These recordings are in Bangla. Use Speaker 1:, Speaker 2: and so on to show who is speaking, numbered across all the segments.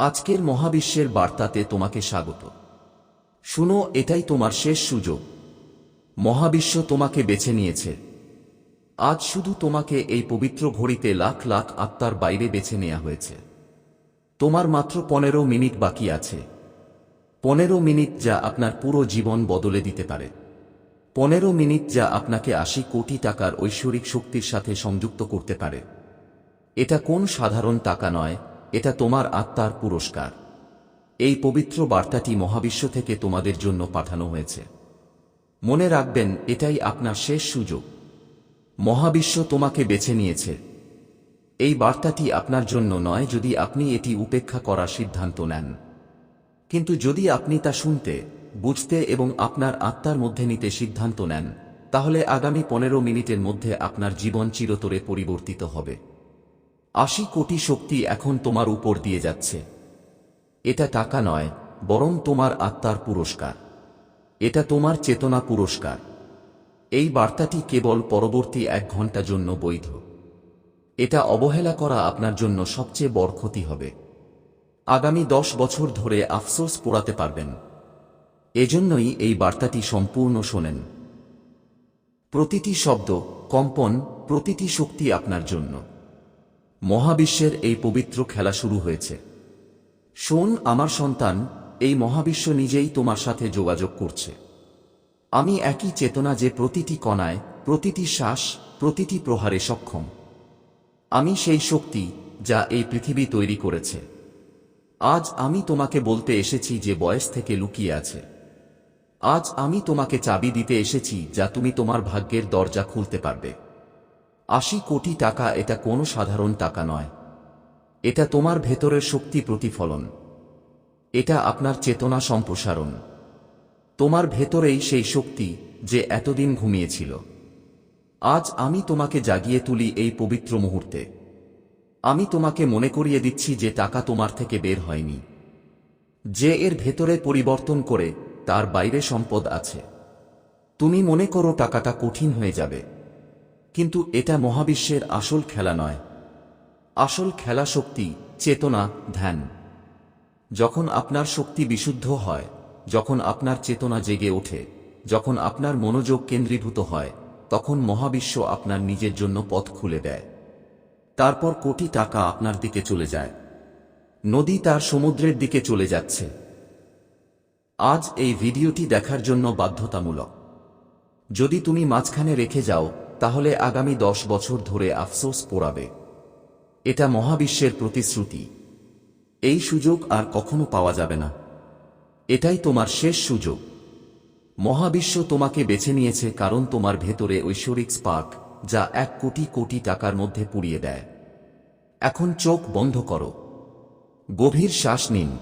Speaker 1: আজকের মহাবিশ্বের বার্তাতে তোমাকে স্বাগত। শুনো, এটাই তোমার শেষ সুযোগ। মহাবিশ্ব তোমাকে বেছে নিয়েছে। আজ শুধু তোমাকে এই পবিত্র ঘড়িতে লাখ লাখ আত্মার বাইরে বেছে নেওয়া হয়েছে। তোমার মাত্র পনেরো মিনিট বাকি আছে। পনেরো মিনিট যা আপনার পুরো জীবন বদলে দিতে পারে। পনেরো মিনিট যা আপনাকে আশি কোটি টাকার ঐশ্বরিক শক্তির সাথে সংযুক্ত করতে পারে। এটা কোন সাধারণ টাকা নয় এটা তোমার আত্মার পুরস্কার। এই পবিত্র বার্তাটি মহাবিশ্ব থেকে তোমাদের জন্য পাঠানো হয়েছে। মনে রাখবেন, এটাই আপনার শেষ সুযোগ। মহাবিশ্ব তোমাকে বেছে নিয়েছে। এই বার্তাটি আপনার জন্য নয় যদি আপনি এটি উপেক্ষা করার সিদ্ধান্ত নেন। কিন্তু যদি আপনি তা শুনতে, বুঝতে এবং আপনার আত্মার মধ্যে নিতে সিদ্ধান্ত নেন, তাহলে আগামী পনেরো মিনিটের মধ্যে আপনার জীবন চিরতরে পরিবর্তিত হবে। আশি কোটি শক্তি এখন তোমার উপর দিয়ে যাচ্ছে। এটা টাকা নয়, বরং তোমার আত্মার পুরস্কার। এটা তোমার চেতনা পুরস্কার। এই বার্তাটি কেবল পরবর্তী এক ঘণ্টা জন্য বৈধ। এটা অবহেলা করা আপনার জন্য সবচেয়ে বড় ক্ষতি হবে। আগামী দশ বছর ধরে আফসোস পোড়াতে পারবেন। এজন্যই এই বার্তাটি সম্পূর্ণ শোনেন। প্রতিটি শব্দ, কম্পন, প্রতিটি শক্তি আপনার জন্য। মহাবিশ্বের এই পবিত্র খেলা শুরু হয়েছে। শোন আমার সন্তান, এই মহাবিশ্ব নিজেই তোমার সাথে যোগাযোগ করছে। আমি একই চেতনা যে প্রতিটি কণায়, প্রতিটি শ্বাস, প্রতিটি প্রহারে সক্ষম। আমি সেই শক্তি যা এই পৃথিবী তৈরি করেছে। আজ আমি তোমাকে বলতে এসেছি যে বয়স থেকে লুকিয়ে আছে। আজ আমি তোমাকে চাবি দিতে এসেছি যা তুমি তোমার ভাগ্যের দরজা খুলতে পারবে। আশি কোটি টাকা এটা কোনো সাধারণ টাকা নয়। এটা তোমার ভেতরের শক্তি প্রতিফলন। এটা আপনার চেতনা সম্প্রসারণ। তোমার ভেতরেই সেই শক্তি যে এতদিন ঘুমিয়েছিল। আজ আমি তোমাকে জাগিয়ে তুলি এই পবিত্র মুহূর্তে। আমি তোমাকে মনে করিয়ে দিচ্ছি যে টাকা তোমার থেকে বের হয়নি। যে এর ভেতরে পরিবর্তন করে তার বাইরে সম্পদ আছে। তুমি মনে করো টাকাটা কঠিন হয়ে যাবে। কিন্তু এটা মহাবিশ্বের আসল খেলা নয়। আসল খেলা শক্তি, চেতনা, ধ্যান। যখন আপনার শক্তি বিশুদ্ধ হয়, যখন আপনার চেতনা জেগে ওঠে, যখন আপনার মনোযোগ কেন্দ্রীভূত হয়, তখন মহাবিশ্ব আপনার নিজের জন্য পথ খুলে দেয়। তারপর কোটি টাকা আপনার দিকে চলে যায়। নদী তার সমুদ্রের দিকে চলে যাচ্ছে। আজ এই ভিডিওটি দেখার জন্য বাধ্যতামূলক। যদি তুমি মাঝখানে রেখে যাও তাহলে আগামী দশ বছর ধরে আফসোস পোড়াবে। এটা মহাবিশ্বের প্রতিশ্রুতি। এই সুযোগ আর কখনো পাওয়া যাবে না। এটাই তোমার শেষ সুযোগ। মহাবিশ্ব তোমাকে বেছে নিয়েছে কারণ তোমার ভেতরে ঐশ্বরিক স্পার্ক যা এক কোটি কোটি টাকার মধ্যে পুড়িয়ে দেয়। এখন চোখ বন্ধ করো। গভীর শ্বাস নিন।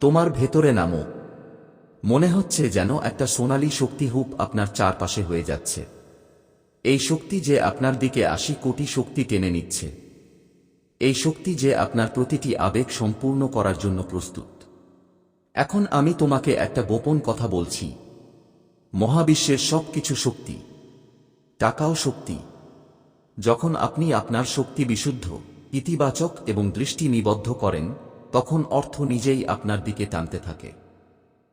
Speaker 1: তোমার ভেতরে নামো। মনে হচ্ছে যেন একটা সোনালী শক্তি হুপ আপনার চারপাশে হয়ে যাচ্ছে। এই শক্তি যে আপনার দিকে আশি কোটি শক্তি টেনে নিচ্ছে। এই শক্তি যে আপনার প্রতিটি আবেগ সম্পূর্ণ করার জন্য প্রস্তুত। এখন আমি তোমাকে একটা গোপন কথা বলছি। মহাবিশ্বের সব কিছু শক্তি, টাকাও শক্তি। যখন আপনি আপনার শক্তি বিশুদ্ধ, ইতিবাচক এবং দৃষ্টি নিবদ্ধ করেন, তখন অর্থ নিজেই আপনার দিকে টানতে থাকে।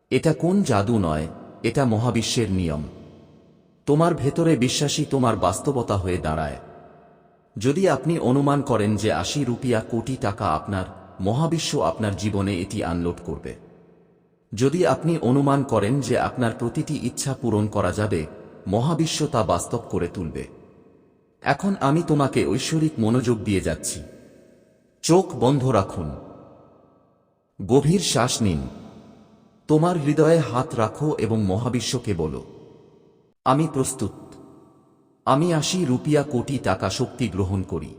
Speaker 1: এটা কোন জাদু নয়, এটা মহাবিশ্বের নিয়ম। তোমার ভেতরে বিশ্বাসী তোমার বাস্তবতা হয়ে দাঁড়ায়। যদি আপনি অনুমান করেন যে আশি রুপিয়া কোটি টাকা আপনার মহাবিশ্ব আপনার জীবনে এটি আনলোড করবে। যদি আপনি অনুমান করেন যে আপনার প্রতিটি ইচ্ছা পূরণ করা যাবে, মহাবিশ্ব তা বাস্তব করে তুলবে। এখন আমি তোমাকে ঐশ্বরিক মনোযোগ দিয়ে যাচ্ছি। চোখ বন্ধ রাখুন। গভীর শ্বাস নিন। তোমার হৃদয়ে হাত রাখো এবং মহাবিশ্বকে বলো। আমি প্রস্তুত। আমি আশি রুপিয়া কোটি টাকা শক্তি গ্রহণ করি।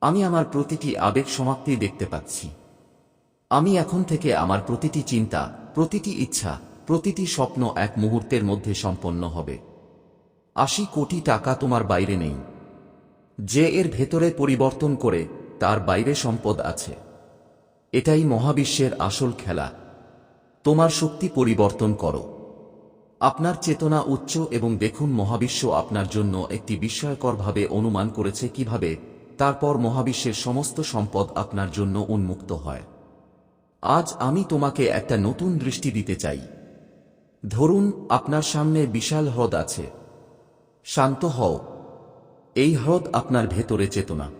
Speaker 1: আমি আমার প্রতিটি আবেগ সমাপ্তি দেখতে পাচ্ছি। আমি এখন থেকে আমার প্রতিটি চিন্তা, প্রতিটি ইচ্ছা, প্রতিটি স্বপ্ন এক মুহূর্তের মধ্যে সম্পন্ন হবে। আশি কোটি টাকা তোমার বাইরে নেই। যে এর ভেতরে পরিবর্তন করে, তার বাইরে সম্পদ আছে। এটাই মহাবিশ্বের আসল খেলা। তোমার শক্তি পরিবর্তন করো। আপনার চেতনা উচ্চ এবং দেখুন মহাবিশ্ব আপনার জন্য একটি বিস্ময়করভাবে অনুমান করেছে কীভাবে, তারপর মহাবিশ্বের সমস্ত সম্পদ আপনার জন্য উন্মুক্ত হয়। আজ আমি তোমাকে একটা নতুন দৃষ্টি দিতে চাই। ধরুন, আপনার সামনে বিশাল হ্রদ আছে। শান্ত হও। এই হ্রদ আপনার ভেতরে চেতনা।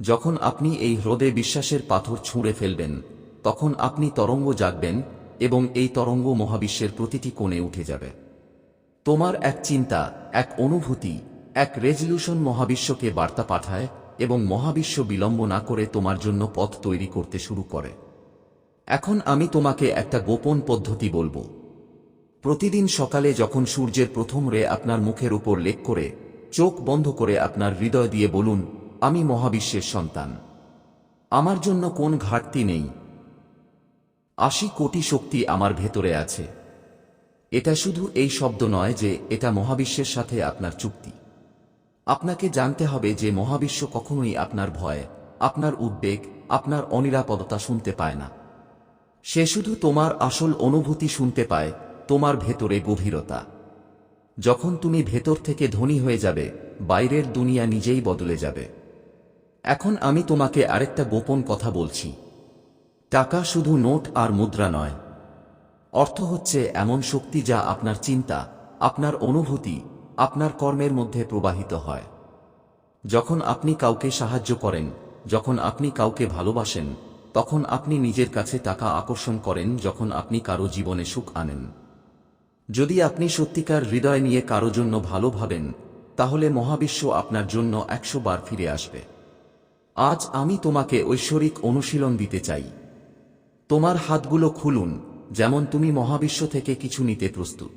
Speaker 1: যখন আপনি এই হ্রদে বিশ্বাসের পাথর ছুঁড়ে ফেলবেন, তখন আপনি তরঙ্গ জাগবেন এবং এই তরঙ্গ মহাবিশ্বের প্রতিটি কোণে উঠে যাবে। তোমার এক চিন্তা, এক অনুভূতি, এক রেজলিউশন মহাবিশ্বকে বার্তা পাঠায় এবং মহাবিশ্ব বিলম্ব না করে তোমার জন্য পথ তৈরি করতে শুরু করে। এখন আমি তোমাকে একটা গোপন পদ্ধতি বলব। প্রতিদিন সকালে যখন সূর্যের প্রথম রে আপনার মুখের উপর লেক করে, চোখ বন্ধ করে আপনার হৃদয় দিয়ে বলুন, আমি মহাবিশ্বের সন্তান। আমার জন্য কোন ঘাটতি নেই আশি কোটি শক্তি আমার ভেতরে আছে। এটা শুধু এই শব্দ নয় যে এটা মহাবিশ্বের সাথে আপনার চুক্তি। আপনাকে জানতে হবে যে মহাবিশ্ব কখনোই আপনার ভয়, আপনার উদ্বেগ, আপনার অনিরাপদতা শুনতে পায় না। সে শুধু তোমার আসল অনুভূতি শুনতে পায়, তোমার ভেতরে গভীরতা। যখন তুমি ভেতর থেকে ধনী হয়ে যাবে, বাইরের দুনিয়া নিজেই বদলে যাবে। এখন আমি তোমাকে আরেকটা গোপন কথা বলছি। টাকা শুধু নোট আর মুদ্রা নয়। অর্থ হচ্ছে এমন শক্তি যা আপনার চিন্তা, আপনার অনুভূতি, আপনার কর্মের মধ্যে প্রবাহিত হয়। যখন আপনি কাউকে সাহায্য করেন, যখন আপনি কাউকে ভালোবাসেন, তখন আপনি নিজের কাছে টাকা আকর্ষণ করেন যখন আপনি কারও জীবনে সুখ আনেন। যদি আপনি সত্যিকার হৃদয় নিয়ে কারও জন্য ভালো ভাবেন, তাহলে মহাবিশ্ব আপনার জন্য একশো বার ফিরে আসবে। আজ আমি তোমাকে ঐশ্বরিক অনুশীলন দিতে চাই। তোমার হাতগুলো খুলুন, যেমন তুমি মহাবিশ্ব থেকে কিছু নিতে প্রস্তুত।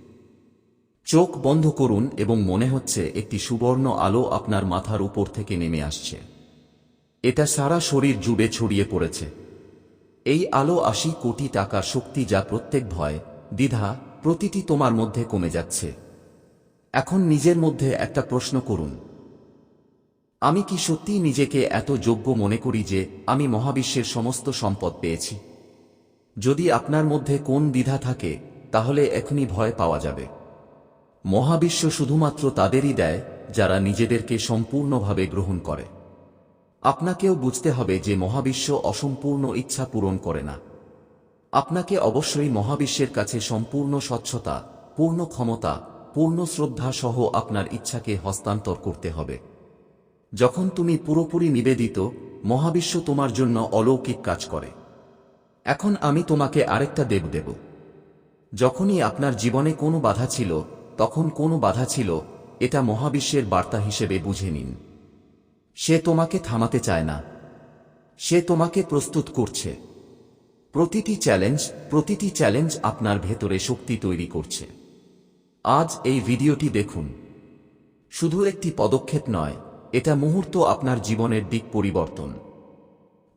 Speaker 1: চোখ বন্ধ করুন এবং মনে হচ্ছে একটি সুবর্ণ আলো আপনার মাথার উপর থেকে নেমে আসছে। এটা সারা শরীর জুড়ে ছড়িয়ে পড়েছে। এই আলো আশি কোটি টাকার শক্তি যা প্রত্যেক ভয়, দ্বিধা, প্রতিটি তোমার মধ্যে কমে যাচ্ছে। এখন নিজের মধ্যে একটা প্রশ্ন করুন। আমি কি সত্যি নিজেকে এত যোগ্য মনে করি যে আমি মহাবিশ্বের সমস্ত সম্পদ পেয়েছি? যদি আপনার মধ্যে কোন দ্বিধা থাকে, তাহলে এখনই ভয় পাওয়া যাবে। মহাবিশ্ব শুধুমাত্র তাদেরই দেয়, যারা নিজেদেরকে সম্পূর্ণভাবে গ্রহণ করে। আপনাকেও বুঝতে হবে যে মহাবিশ্ব অসম্পূর্ণ ইচ্ছা পূরণ করে না। আপনাকে অবশ্যই মহাবিশ্বের কাছে সম্পূর্ণ স্বচ্ছতা, পূর্ণ ক্ষমতা, পূর্ণ শ্রদ্ধা সহ আপনার ইচ্ছাকে হস্তান্তর করতে হবে। যখন তুমি পুরোপুরি নিবেদিত, মহাবিশ্ব তোমার জন্য অলৌকিক কাজ করে। এখন আমি তোমাকে আরেকটা দেব দেব। যখনই আপনার জীবনে কোনো বাধা ছিল, তখন কোনো বাধা ছিল, এটা মহাবিশ্বের বার্তা হিসেবে বুঝে নিন। সে তোমাকে থামাতে চায় না। সে তোমাকে প্রস্তুত করছে। প্রতিটি চ্যালেঞ্জ প্রতিটি চ্যালেঞ্জ আপনার ভেতরে শক্তি তৈরি করছে। আজ এই ভিডিওটি দেখুন। শুধু একটি পদক্ষেপ নয়, এটা মুহূর্ত আপনার জীবনের দিক পরিবর্তন।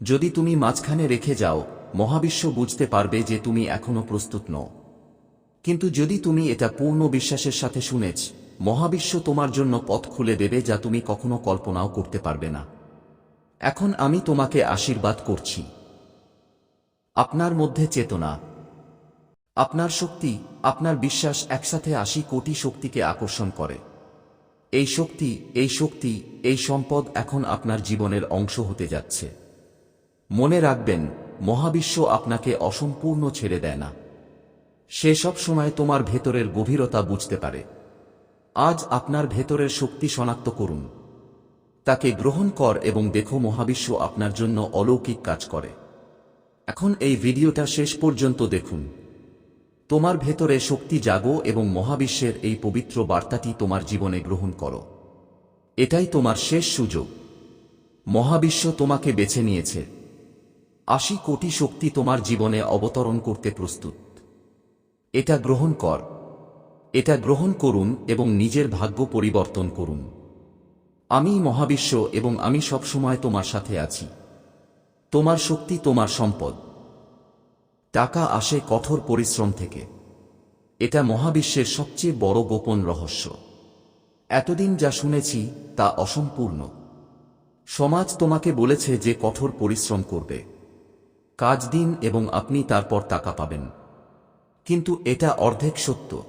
Speaker 1: যদি তুমি মাঝখানে রেখে যাও মহাবিশ্ব বুঝতে পারবে যে তুমি এখনও প্রস্তুত নও। কিন্তু যদি তুমি এটা পূর্ণ বিশ্বাসের সাথে শুনেছ, মহাবিশ্ব তোমার জন্য পথ খুলে দেবে যা তুমি কখনো কল্পনাও করতে পারবে না। এখন আমি তোমাকে আশীর্বাদ করছি। আপনার মধ্যে চেতনা, আপনার শক্তি, আপনার বিশ্বাস একসাথে আশি কোটি শক্তিকে আকর্ষণ করে। এই শক্তি এই শক্তি, এই সম্পদ এখন আপনার জীবনের অংশ হতে যাচ্ছে। মনে রাখবেন মহাবিশ্ব আপনাকে অসম্পূর্ণ ছেড়ে দেয় না। সে সব সময় তোমার ভেতরের গভীরতা বুঝতে পারে। আজ আপনার ভেতরের শক্তি শনাক্ত করুন। তাকে গ্রহণ কর এবং দেখো মহাবিশ্ব আপনার জন্য অলৌকিক কাজ করে। এখন এই ভিডিওটা শেষ পর্যন্ত দেখুন। তোমার ভেতরে শক্তি জাগো এবং মহাবিশ্বের এই পবিত্র বার্তাটি তোমার জীবনে গ্রহণ করো। এটাই তোমার শেষ সুযোগ। মহাবিশ্ব তোমাকে বেছে নিয়েছে। আশি কোটি শক্তি তোমার জীবনে অবতরণ করতে প্রস্তুত। এটা গ্রহণ কর। এটা গ্রহণ করুন এবং নিজের ভাগ্য পরিবর্তন করুন। আমি মহাবিশ্ব এবং আমি সবসময় তোমার সাথে আছি। তোমার শক্তি তোমার সম্পদ। টাকা আসে কঠোর পরিশ্রম থেকে। এটা মহাবিশ্বের সবচেয়ে বড় গোপন রহস্য। এতদিন যা শুনেছি তা অসম্পূর্ণ। সমাজ তোমাকে বলেছে যে কঠোর পরিশ্রম করবে। কাজ দিন এবং আপনি তারপর টাকা পাবেন। কিন্তু এটা অর্ধেক সত্য।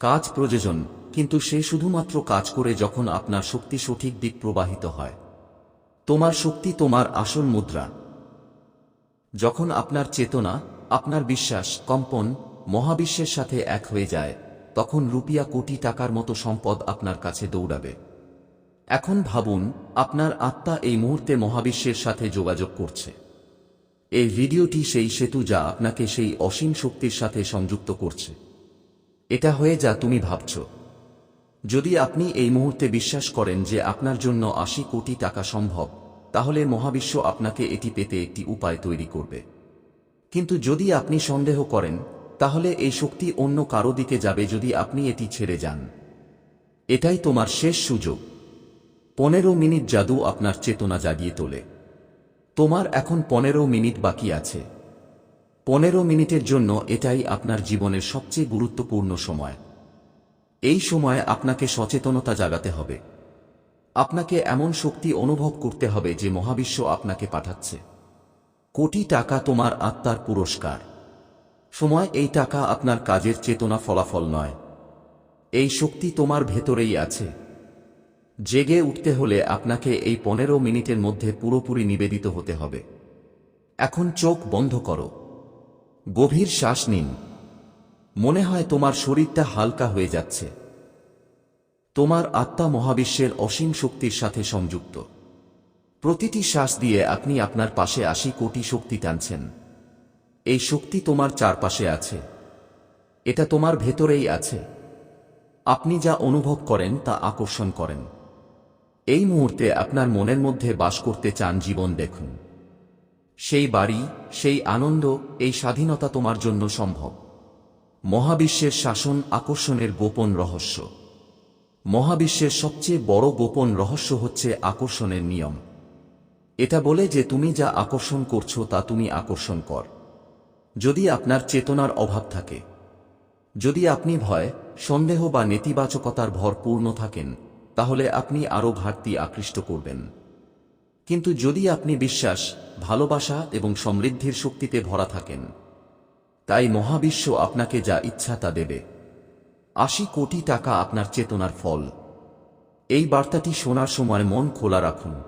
Speaker 1: কাজ প্রয়োজন, কিন্তু সে শুধুমাত্র কাজ করে যখন আপনার শক্তি সঠিক দিক প্রবাহিত হয়। তোমার শক্তি তোমার আসল মুদ্রা। যখন আপনার চেতনা, আপনার বিশ্বাস, কম্পন, মহাবিশ্বের সাথে এক হয়ে যায়, তখন রুপিয়া কোটি টাকার মতো সম্পদ আপনার কাছে দৌড়াবে। এখন ভাবুন, আপনার আত্মা এই মুহূর্তে মহাবিশ্বের সাথে যোগাযোগ করছে। এই ভিডিওটি সেই সেতু যা আপনাকে সেই অসীম শক্তির সাথে সংযুক্ত করছে। এটা হয়ে যা তুমি ভাবছ। যদি আপনি এই মুহূর্তে বিশ্বাস করেন যে আপনার জন্য আশি কোটি টাকা সম্ভব, তাহলে মহাবিশ্ব আপনাকে এটি পেতে একটি উপায় তৈরি করবে। কিন্তু যদি আপনি সন্দেহ করেন, তাহলে এই শক্তি অন্য কারও দিকে যাবে যদি আপনি এটি ছেড়ে যান। এটাই তোমার শেষ সুযোগ। পনেরো মিনিট জাদু আপনার চেতনা জাগিয়ে তোলে। তোমার এখন পনেরো মিনিট বাকি আছে। পনেরো মিনিটের জন্য এটাই আপনার জীবনের সবচেয়ে গুরুত্বপূর্ণ সময়। এই সময় আপনাকে সচেতনতা জাগাতে হবে। আপনাকে এমন শক্তি অনুভব করতে হবে যে মহাবিশ্ব আপনাকে পাঠাচ্ছে। কোটি টাকা তোমার আত্মার পুরস্কার। সময় এই টাকা আপনার কাজের চেতনা ফলাফল নয়। এই শক্তি তোমার ভেতরেই আছে। জেগে উঠতে হলে আপনাকে এই পনেরো মিনিটের মধ্যে পুরোপুরি নিবেদিত হতে হবে। এখন চোখ বন্ধ করো। গভীর শ্বাস নিন। মনে হয় তোমার শরীরটা হালকা হয়ে যাচ্ছে। তোমার আত্মা মহাবিশ্বের অসীম শক্তির সাথে সংযুক্ত। প্রতিটি শ্বাস দিয়ে আপনি আপনার পাশে আশি কোটি শক্তি টানছেন। এই শক্তি তোমার চারপাশে আছে। এটা তোমার ভেতরেই আছে। আপনি যা অনুভব করেন তা আকর্ষণ করেন। এই মুহূর্তে আপনার মনের মধ্যে বাস করতে চান জীবন দেখুন। সেই বাড়ি, সেই আনন্দ, এই স্বাধীনতা তোমার জন্য সম্ভব। মহাবিশ্বের শাসন আকর্ষণের গোপন রহস্য। মহাবিশ্বের সবচেয়ে বড় গোপন রহস্য হচ্ছে আকর্ষণের নিয়ম। এটা বলে যে তুমি যা আকর্ষণ করছ তা তুমি আকর্ষণ কর। যদি আপনার চেতনার অভাব থাকে, যদি আপনি ভয়, সন্দেহ বা নেতিবাচকতার ভরপূর্ণ থাকেন তাহলে আপনি আরও ঘাটতি আকৃষ্ট করবেন। কিন্তু যদি আপনি বিশ্বাস, ভালোবাসা এবং সমৃদ্ধির শক্তিতে ভরা থাকেন, তাই মহাবিশ্ব আপনাকে যা ইচ্ছা তা দেবে। আশি কোটি টাকা আপনার চেতনার ফল। এই বার্তাটি শোনার সময় মন খোলা রাখুন।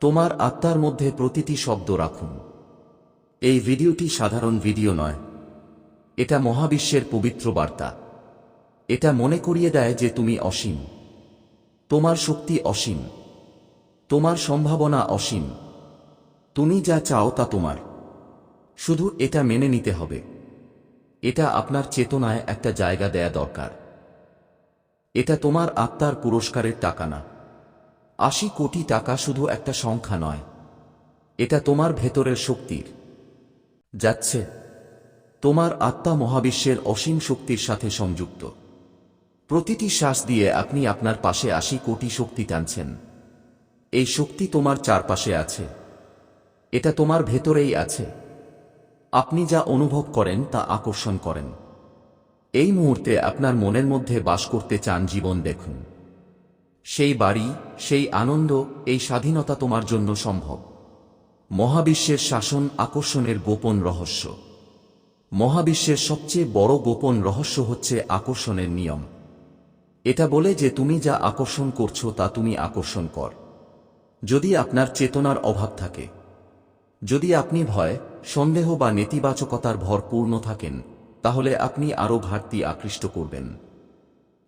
Speaker 1: তোমার আত্মার মধ্যে প্রতিটি শব্দ রাখুন। এই ভিডিওটি সাধারণ ভিডিও নয়। এটা মহাবিশ্বের পবিত্র বার্তা। এটা মনে করিয়ে দেয় যে তুমি অসীম। তোমার শক্তি অসীম। তোমার সম্ভাবনা অসীম। তুমি যা চাও তা তোমার। শুধু এটা মেনে নিতে হবে। এটা আপনার চেতনায় একটা জায়গা দেয়া দরকার। এটা তোমার আত্মার পুরস্কারের টাকা না। আশি কোটি টাকা শুধু একটা সংখ্যা নয়। এটা তোমার ভেতরের শক্তির। যাচ্ছে। তোমার আত্মা মহাবিশ্বের অসীম শক্তির সাথে সংযুক্ত। প্রতিটি শ্বাস দিয়ে আপনি আপনার পাশে আশি কোটি শক্তি টানছেন। এই শক্তি তোমার চারপাশে আছে। এটা তোমার ভেতরেই আছে। আপনি যা অনুভব করেন তা আকর্ষণ করেন। এই মুহূর্তে আপনার মনের মধ্যে বাস করতে চান জীবন দেখুন। সেই বাড়ি, সেই আনন্দ, এই স্বাধীনতা তোমার জন্য সম্ভব। মহাবিশ্বের শাসন আকর্ষণের গোপন রহস্য। মহাবিশ্বের সবচেয়ে বড় গোপন রহস্য হচ্ছে আকর্ষণের নিয়ম। এটা বলে যে তুমি যা আকর্ষণ করছ তা তুমি আকর্ষণ কর। যদি আপনার চেতনার অভাব থাকে, যদি আপনি ভয়, সন্দেহ বা নেতিবাচকতার ভরপূর্ণ থাকেন, তাহলে আপনি আরও ঘাটতি আকৃষ্ট করবেন।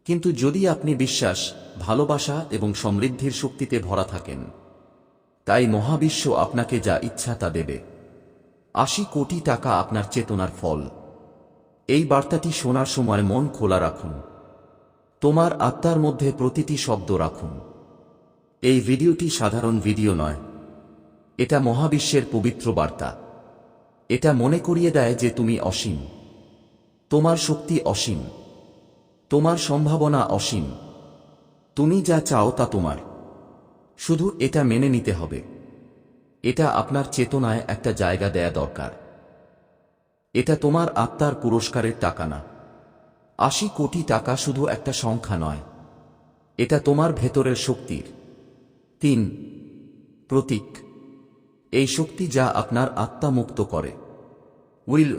Speaker 1: কিন্তু যদি আপনি বিশ্বাস, ভালোবাসা এবং সমৃদ্ধির শক্তিতে ভরা থাকেন, তাই মহাবিশ্ব আপনাকে যা ইচ্ছা তা দেবে। আশি কোটি টাকা আপনার চেতনার ফল। এই বার্তাটি শোনার সময় মন খোলা রাখুন। তোমার আত্মার মধ্যে প্রতিটি শব্দ রাখুন। এই ভিডিওটি সাধারণ ভিডিও নয়। এটা মহাবিশ্বের পবিত্র বার্তা। এটা মনে করিয়ে দেয় যে তুমি অসীম। তোমার শক্তি অসীম। তোমার সম্ভাবনা অসীম। তুমি যা চাও তা তোমার। শুধু এটা মেনে নিতে হবে। এটা আপনার চেতনায় একটা জায়গা দেয়া দরকার। এটা তোমার আত্মার পুরস্কারের টাকা না। আশি কোটি টাকা শুধু একটা সংখ্যা নয়, এটা তোমার ভেতরের শক্তির। তিন, প্রতীক। এই শক্তি যা আপনার আত্মা মুক্ত করে। উইল,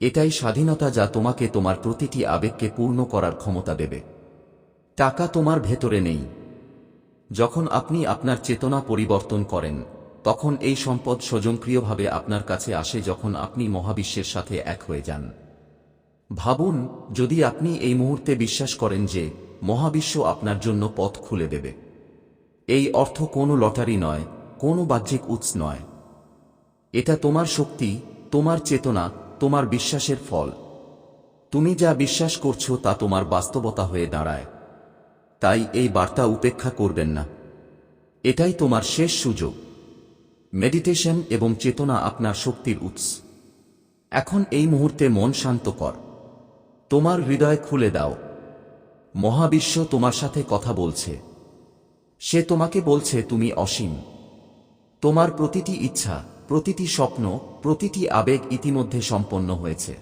Speaker 1: এটাই স্বাধীনতা যা তোমাকে তোমার প্রতিটি আবেগকে পূর্ণ করার ক্ষমতা দেবে। টাকা তোমার ভেতরে নেই। যখন আপনি আপনার চেতনা পরিবর্তন করেন, তখন এই সম্পদ স্বজনক্রিয়ভাবে আপনার কাছে আসে যখন আপনি মহাবিশ্বের সাথে এক হয়ে যান। ভাবুন, যদি আপনি এই মুহূর্তে বিশ্বাস করেন যে মহাবিশ্ব আপনার জন্য পথ খুলে দেবে। এই অর্থ কোনো লটারি নয়, কোনো বাহ্যিক উৎস নয়। এটা তোমার শক্তি, তোমার চেতনা, তোমার বিশ্বাসের ফল। তুমি যা বিশ্বাস করছ তা তোমার বাস্তবতা হয়ে দাঁড়ায়। তাই এই বার্তা উপেক্ষা করবেন না। এটাই তোমার শেষ সুযোগ। মেডিটেশন এবং চেতনা আপনার শক্তির উৎস। এখন এই মুহূর্তে মন শান্ত কর। তোমার হৃদয় খুলে দাও। মহাবিশ্ব তোমার সাথে কথা বলছে। সে তোমাকে বলছে, তুমি অসীম। তোমার প্রতিটি ইচ্ছা, প্রতিটি স্বপ্ন, প্রতিটি আবেগ ইতিমধ্যে সম্পন্ন হয়েছে।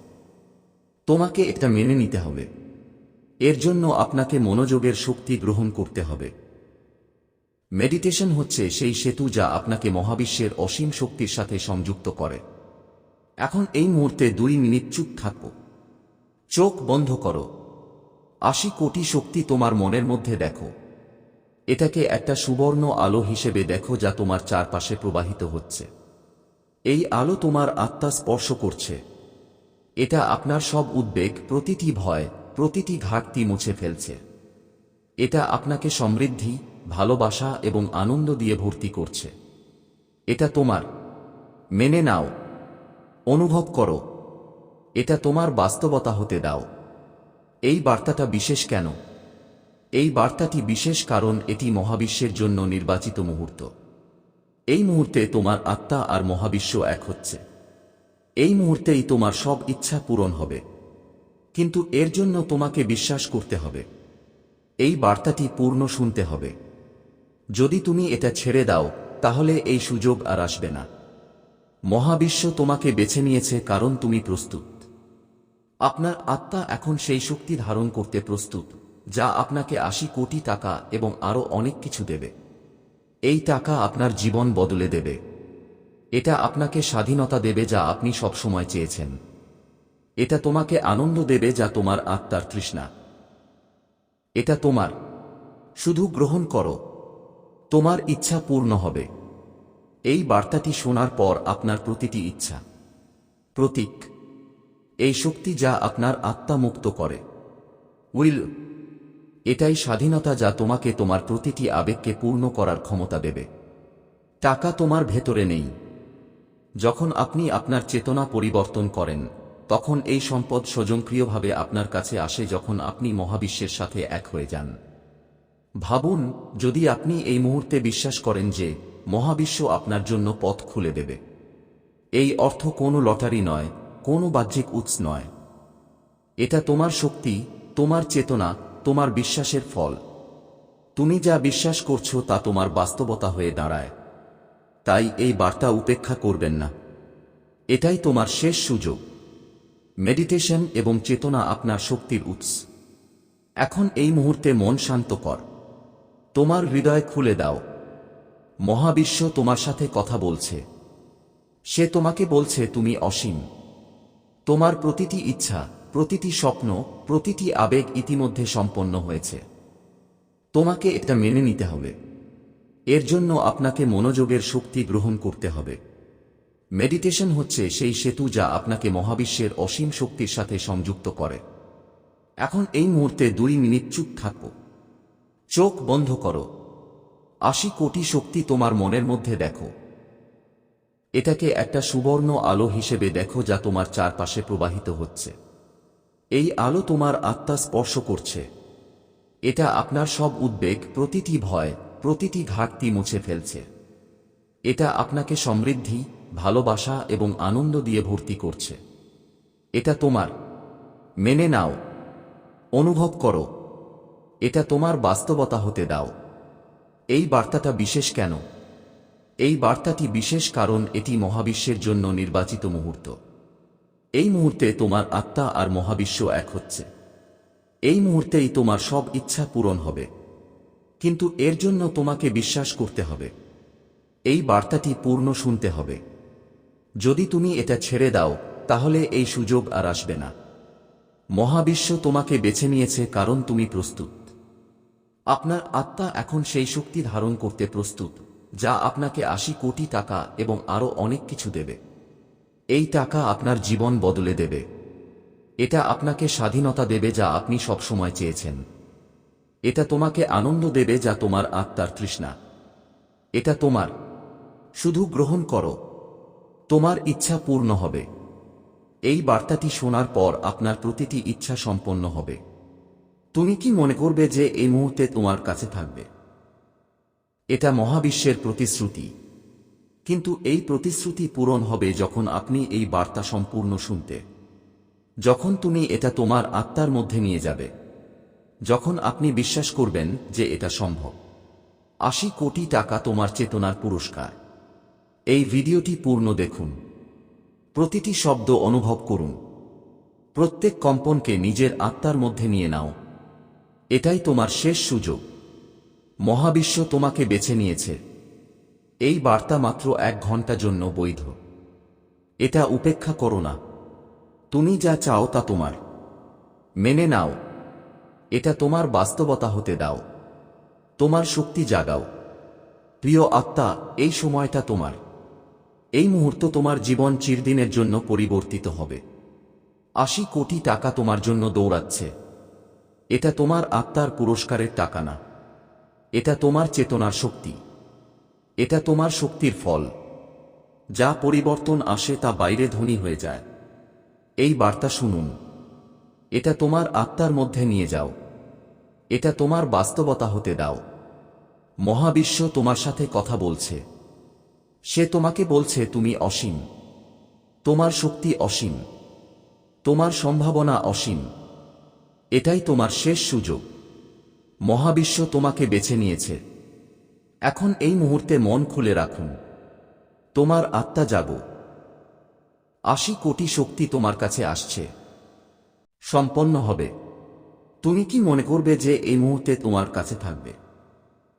Speaker 1: তোমাকে এটা মেনে নিতে হবে। এর জন্য আপনাকে মনোযোগের শক্তি গ্রহণ করতে হবে। মেডিটেশন হচ্ছে সেই সেতু যা আপনাকে মহাবিশ্বের অসীম শক্তির সাথে সংযুক্ত করে। এখন এই মুহূর্তে দুই মিনিট চুপ থাকো। চোখ বন্ধ করো। আশি কোটি শক্তি তোমার মনের মধ্যে দেখো। এটাকে একটা সুবর্ণ আলো হিসেবে দেখো যা তোমার চারপাশে প্রবাহিত হচ্ছে। এই আলো তোমার আত্মা স্পর্শ করছে। এটা আপনার সব উদ্বেগ, প্রতিটি ভয়, প্রতিটি ঘাটতি মুছে ফেলছে। এটা আপনাকে সমৃদ্ধি, ভালোবাসা এবং আনন্দ দিয়ে ভর্তি করছে। এটা তোমার। মেনে নাও। অনুভব করো। এটা তোমার বাস্তবতা হতে দাও। এই বার্তাটা বিশেষ কেন? এই বার্তাটি বিশেষ কারণ এটি মহাবিশ্বের জন্য নির্বাচিত মুহূর্ত। এই মুহূর্তে তোমার আত্মা আর মহাবিশ্ব এক হচ্ছে। এই মুহূর্তেই তোমার সব ইচ্ছা পূরণ হবে। কিন্তু এর জন্য তোমাকে বিশ্বাস করতে হবে। এই বার্তাটি পূর্ণ শুনতে হবে। যদি তুমি এটা ছেড়ে দাও, তাহলে এই সুযোগ আর আসবে না। মহাবিশ্ব তোমাকে বেছে নিয়েছে কারণ তুমি প্রস্তুত। আপনার আত্মা এখন সেই শক্তি ধারণ করতে প্রস্তুত, যা আপনাকে আশি কোটি টাকা এবং আরও অনেক কিছু দেবে। এই টাকা আপনার জীবন বদলে দেবে। এটা আপনাকে স্বাধীনতা দেবে যা আপনি সবসময় চেয়েছেন। এটা তোমাকে আনন্দ দেবে যা তোমার আত্মার তৃষ্ণা। এটা তোমার। শুধু গ্রহণ করো। তোমার ইচ্ছা পূর্ণ হবে। এই বার্তাটি শোনার পর আপনার প্রতিটি ইচ্ছা। প্রতীক। এই শক্তি যা আপনার আত্মা মুক্ত করে। উইল, এটাই স্বাধীনতা যা তোমাকে তোমার প্রতিটি আবেগকে পূর্ণ করার ক্ষমতা দেবে। টাকা তোমার ভেতরে নেই। যখন আপনি আপনার চেতনা পরিবর্তন করেন, তখন এই সম্পদ স্বজনক্রিয়ভাবে আপনার কাছে আসে যখন আপনি মহাবিশ্বের সাথে এক হয়ে যান। ভাবুন, যদি আপনি এই মুহূর্তে বিশ্বাস করেন যে মহাবিশ্ব আপনার জন্য পথ খুলে দেবে। এই অর্থ কোনো লটারি নয় কোনো বাহ্যিক উৎস নয়। এটা তোমার শক্তি, তোমার চেতনা, তোমার বিশ্বাসের ফল। তুমি যা বিশ্বাস করছ তা তোমার বাস্তবতা হয়ে দাঁড়ায়। তাই এই বার্তা উপেক্ষা করবেন না। এটাই তোমার শেষ সুযোগ। মেডিটেশন এবং চেতনা আপনার শক্তির উৎস। এখন এই মুহূর্তে মন শান্ত কর। তোমার হৃদয় খুলে দাও। মহাবিশ্ব তোমার সাথে কথা বলছে। সে তোমাকে বলছে, তুমি অসীম। তোমার প্রতিটি ইচ্ছা, প্রতিটি স্বপ্ন, প্রতিটি আবেগ ইতিমধ্যে সম্পন্ন হয়েছে। তোমাকে এটা মেনে নিতে হবে। এর জন্য আপনাকে মনোযোগের শক্তি গ্রহণ করতে হবে। মেডিটেশন হচ্ছে সেই সেতু যা আপনাকে মহাবিশ্বের অসীম শক্তির সাথে সংযুক্ত করে। এখন এই মুহূর্তে দুই মিনিট চুপ থাকো। চোখ বন্ধ করো। আশি কোটি শক্তি তোমার মনের মধ্যে দেখো। এটাকে একটা সুবর্ণ আলো হিসেবে দেখো যা তোমার চারপাশে প্রবাহিত হচ্ছে। এই আলো তোমার আত্মা স্পর্শ করছে। এটা আপনার সব উদ্বেগ, প্রতিটি ভয়, প্রতিটি ঘাটতি মুছে ফেলছে। এটা আপনাকে সমৃদ্ধি, ভালোবাসা এবং আনন্দ দিয়ে ভর্তি করছে। এটা তোমার। মেনে নাও। অনুভব করো। এটা তোমার বাস্তবতা হতে দাও। এই বার্তাটা বিশেষ কেন? এই বার্তাটি বিশেষ কারণ এটি মহাবিশ্বের জন্য নির্বাচিত মুহূর্ত। এই মুহূর্তে তোমার আত্মা আর মহাবিশ্ব এক হচ্ছে। এই মুহূর্তেই তোমার সব ইচ্ছা পূরণ হবে। কিন্তু এর জন্য তোমাকে বিশ্বাস করতে হবে। এই বার্তাটি পূর্ণ শুনতে হবে। যদি তুমি এটা ছেড়ে দাও, তাহলে এই সুযোগ আর আসবে না। মহাবিশ্ব তোমাকে বেছে নিয়েছে কারণ তুমি প্রস্তুত। আপনার আত্মা এখন সেই শক্তি ধারণ করতে প্রস্তুত। যা আপনাকে আশি কোটি টাকা এবং আরও অনেক কিছু দেবে। এই টাকা আপনার জীবন বদলে দেবে। এটা আপনাকে স্বাধীনতা দেবে যা আপনি সবসময় চেয়েছেন। এটা তোমাকে আনন্দ দেবে যা তোমার আত্মার তৃষ্ণা। এটা তোমার। শুধু গ্রহণ করো। তোমার ইচ্ছা পূর্ণ হবে। এই বার্তাটি শোনার পর আপনার প্রতিটি ইচ্ছা সম্পন্ন হবে। তুমি কি মনে করবে যে এই মুহূর্তে তোমার কাছে থাকবে? এটা মহাবিশ্বের প্রতিশ্রুতি। কিন্তু এই প্রতিশ্রুতি পূরণ হবে যখন আপনি এই বার্তা সম্পূর্ণ শুনতে। যখন তুমি এটা তোমার আত্মার মধ্যে নিয়ে যাবে। যখন আপনি বিশ্বাস করবেন যে এটা সম্ভব। আশি কোটি টাকা তোমার চেতনার পুরস্কার। এই ভিডিওটি পূর্ণ দেখুন। প্রতিটি শব্দ অনুভব করুন। প্রত্যেক কম্পনকে নিজের আত্মার মধ্যে নিয়ে নাও। এটাই তোমার শেষ সুযোগ। মহাবিশ্ব তোমাকে বেছে নিয়েছে। এই বার্তা মাত্র এক ঘণ্টা জন্য বৈধ। এটা উপেক্ষা করো না। তুমি যা চাও তা তোমার। মেনে নাও। এটা তোমার বাস্তবতা হতে দাও। তোমার শক্তি জাগাও। প্রিয় আত্মা, এই সময়টা তোমার। এই মুহূর্ত তোমার জীবন চিরদিনের জন্য পরিবর্তিত হবে। আশি কোটি টাকা তোমার জন্য দৌড়াচ্ছে। এটা তোমার আত্মার পুরস্কারের টাকা না। এটা তোমার চেতনার শক্তি। এটা তোমার শক্তির ফল। যা পরিবর্তন আসে তা বাইরে ধনী হয়ে যায়। এই বার্তা শুনুন। এটা তোমার আত্মার মধ্যে নিয়ে যাও। এটা তোমার বাস্তবতা হতে দাও। মহাবিশ্ব তোমার সাথে কথা বলছে। সে তোমাকে বলছে, তুমি অসীম। তোমার শক্তি অসীম। তোমার সম্ভাবনা অসীম। এটাই তোমার শেষ সুযোগ। মহাবিশ্ব তোমাকে বেছে নিয়েছে। এখন এই মুহূর্তে মন খুলে রাখুন। তোমার আত্মা জাগো। আশি কোটি শক্তি তোমার কাছে আসছে। সম্পন্ন হবে। তুমি কি মনে করবে যে এই মুহূর্তে তোমার কাছে থাকবে?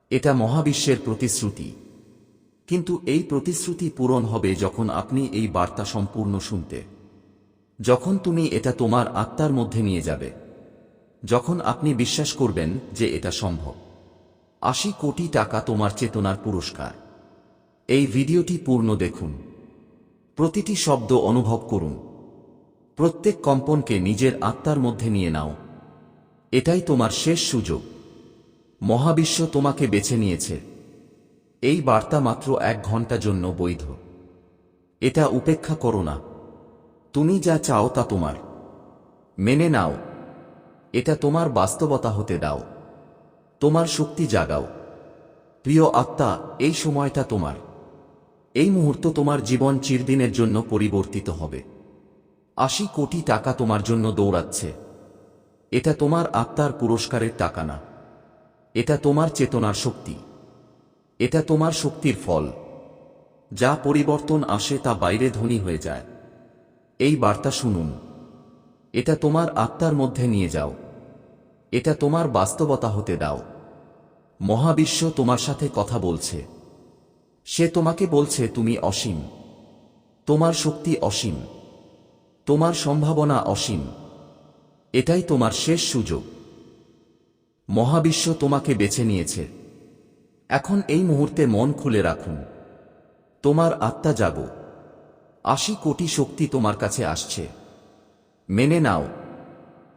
Speaker 1: এটা মহাবিশ্বের প্রতিশ্রুতি। কিন্তু এই প্রতিশ্রুতি পূরণ হবে যখন আপনি এই বার্তা সম্পূর্ণ শুনতে। যখন তুমি এটা তোমার আত্মার মধ্যে নিয়ে যাবে। যখন আপনি বিশ্বাস করবেন যে এটা সম্ভব। আশি কোটি টাকা তোমার চেতনার পুরস্কার। এই ভিডিওটি পূর্ণ দেখুন। প্রতিটি শব্দ অনুভব করুন। প্রত্যেক কম্পনকে নিজের আত্মার মধ্যে নিয়ে নাও। এটাই তোমার শেষ সুযোগ। মহাবিশ্ব তোমাকে বেছে নিয়েছে। এই বার্তা মাত্র এক ঘণ্টা জন্য বৈধ। এটা উপেক্ষা করো না। তুমি যা চাও তা তোমার। মেনে নাও। এটা তোমার বাস্তবতা হতে দাও। তোমার শক্তি জাগাও। প্রিয় আত্মা, এই সময়টা তোমার। এই মুহূর্ত তোমার জীবন চিরদিনের জন্য পরিবর্তিত হবে। আশি কোটি টাকা তোমার জন্য দৌড়াচ্ছে। এটা তোমার আত্মার পুরস্কারের টাকা না। এটা তোমার চেতনার শক্তি। এটা তোমার শক্তির ফল। যা পরিবর্তন আসে তা বাইরে ধনী হয়ে যায়। এই বার্তা শুনুন। এটা তোমার আত্মার মধ্যে নিয়ে যাও। এটা তোমার বাস্তবতা হতে দাও। মহাবিশ্ব তোমার সাথে কথা বলছে। সে তোমাকে বলছে, তুমি অসীম। তোমার শক্তি অসীম। তোমার সম্ভাবনা অসীম। এটাই তোমার শেষ সুযোগ। মহাবিশ্ব তোমাকে বেছে নিয়েছে। এখন এই মুহূর্তে মন খুলে রাখুন। তোমার আত্মা জাগো। আশি কোটি শক্তি তোমার কাছে আসছে। মেনে নাও।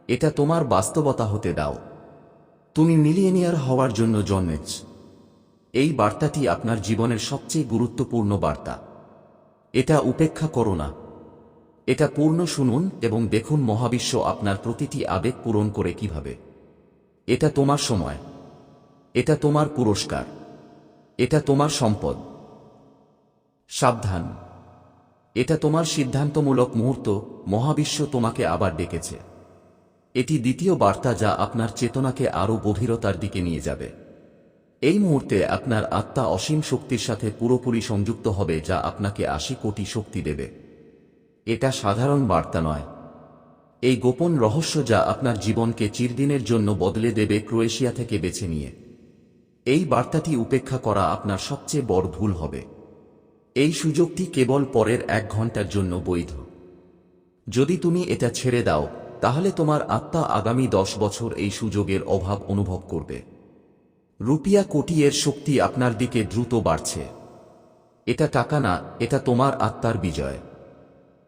Speaker 1: এটা তোমার বাস্তবতা হতে দাও। তুমি মিলিয়নিয়ার হওয়ার জন্য জন্মেছ। এই বার্তাটি আপনার জীবনের সবচেয়ে গুরুত্বপূর্ণ বার্তা। এটা উপেক্ষা করো না। এটা পূর্ণ শুনুন এবং দেখুন মহাবিশ্ব আপনার প্রতিটি আবেগ পূরণ করে কীভাবে। এটা তোমার সময়। এটা তোমার পুরস্কার। এটা তোমার সম্পদ। সাবধান। এটা তোমার সিদ্ধান্তমূলক মুহূর্ত। মহাবিশ্ব তোমাকে আবার ডেকেছে। এটি দ্বিতীয় বার্তা যা আপনার চেতনাকে আরও গভীরতার দিকে নিয়ে যাবে। এই মুহূর্তে আপনার আত্মা অসীম শক্তির সাথে পুরোপুরি সংযুক্ত হবে যা আপনাকে আশি কোটি শক্তি দেবে। এটা সাধারণ বার্তা নয়। এই গোপন রহস্য যা আপনার জীবনকে চিরদিনের জন্য বদলে দেবে ক্রোয়েশিয়া থেকে বেছে নিয়ে। এই বার্তাটি উপেক্ষা করা আপনার সবচেয়ে বড় ভুল হবে। এই সুযোগটি কেবল পরের এক ঘণ্টার জন্য বৈধ। যদি তুমি এটা ছেড়ে দাও তাহলে তোমার আত্মা আগামী দশ বছর এই সুযোগের অভাব অনুভব করবে। রুপিয়া কোটি এর শক্তি আপনার দিকে দ্রুত বাড়ছে। এটা টাকা না, এটা তোমার আত্মার বিজয়।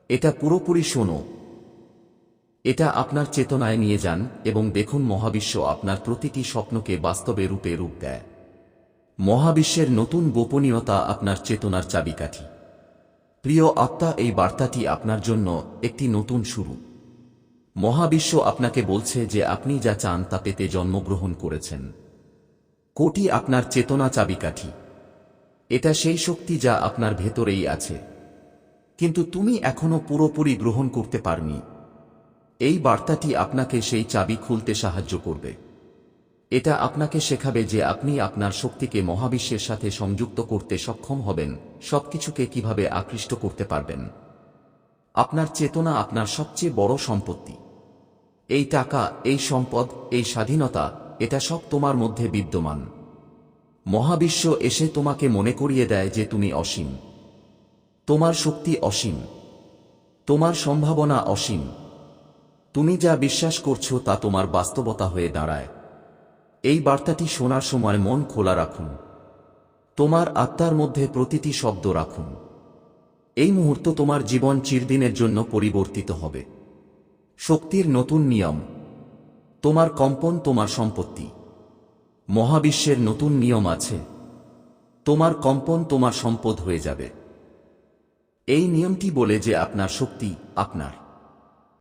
Speaker 1: এটা পুরোপুরি শোনো। এটা আপনার চেতনায় নিয়ে যান এবং দেখুন মহাবিশ্ব আপনার প্রতিটি স্বপ্নকে বাস্তবে রূপে রূপ দেয়। মহাবিশ্বের নতুন গোপনীয়তা আপনার চেতনার চাবিকাঠি। প্রিয় আত্মা, এই বার্তাটি আপনার জন্য একটি নতুন শুরু। মহাবিশ্ব আপনাকে বলছে যে আপনি যা চান তা পেতে জন্মগ্রহণ করেছেন। কোটি আপনার চেতনা চাবিকাঠি। এটা সেই শক্তি যা আপনার ভেতরেই আছে। কিন্তু তুমি এখনও পুরোপুরি গ্রহণ করতে পারনি। এই বার্তাটি আপনাকে সেই চাবি খুলতে সাহায্য করবে। এটা আপনাকে শেখাবে যে আপনি আপনার শক্তিকে মহাবিশ্বের সাথে সংযুক্ত করতে সক্ষম হবেন, সবকিছুকে কীভাবে আকৃষ্ট করতে পারবেন। আপনার চেতনা আপনার সবচেয়ে বড় সম্পত্তি। এই টাকা, এই সম্পদ, এই স্বাধীনতা, এটা সব তোমার মধ্যে বিদ্যমান। মহাবিশ্ব এসে তোমাকে মনে করিয়ে দেয় যে তুমি অসীম। তোমার শক্তি অসীম। তোমার সম্ভাবনা অসীম। তুমি যা বিশ্বাস করছ তা তোমার বাস্তবতা হয়ে দাঁড়ায়। এই বার্তাটি শোনার সময় মন খোলা রাখুন। তোমার আত্মার মধ্যে প্রতিটি শব্দ রাখুন। এই মুহূর্ত তোমার জীবন চিরদিনের জন্য পরিবর্তিত হবে। শক্তির নতুন নিয়ম। তোমার কম্পন তোমার সম্পত্তি। মহাবিশ্বের নতুন নিয়ম আছে। তোমার কম্পন তোমার সম্পদ হয়ে যাবে। এই নিয়মটি বলে যে আপনার শক্তি আপনার।